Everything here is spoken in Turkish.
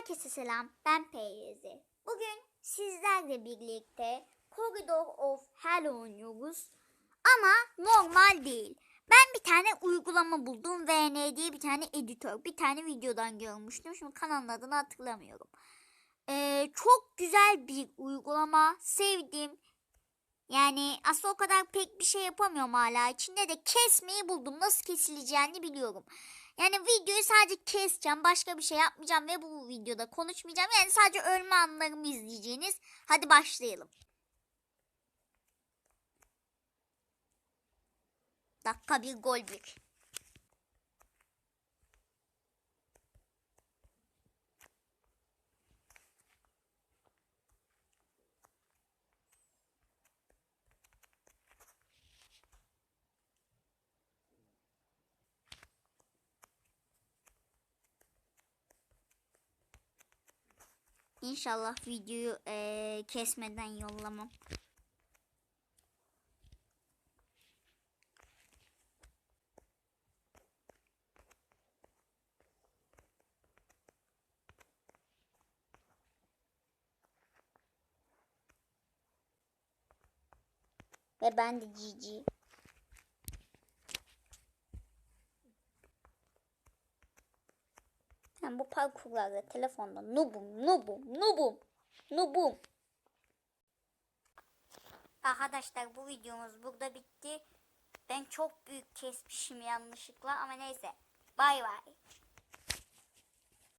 Herkese selam. Ben Peyyezi. Bugün sizlerle birlikte Corridor of Hell oynuyoruz. Ama normal değil. Ben bir tane uygulama buldum. VN diye bir tane editör. Bir tane videodan görmüştüm. Şimdi kanalın adını hatırlamıyorum. Ee, çok güzel bir uygulama. Sevdim. Yani aslında o kadar pek bir şey yapamıyorum hala. İçinde de kesmeyi buldum. Nasıl kesileceğini biliyorum. Yani videoyu sadece keseceğim. Başka bir şey yapmayacağım ve bu videoda konuşmayacağım. Yani sadece ölme anlarımı izleyeceğiniz. Hadi başlayalım. Dakika bir gol bir. İnşallah videoyu eee, kesmeden yollamam. Ve ben de GG. Ben bu parkurlarda telefonda nubum nubum nubum nubum. Arkadaşlar bu videomuz burada bitti. Ben çok büyük kesmişim yanlışlıkla ama neyse. Bay bay.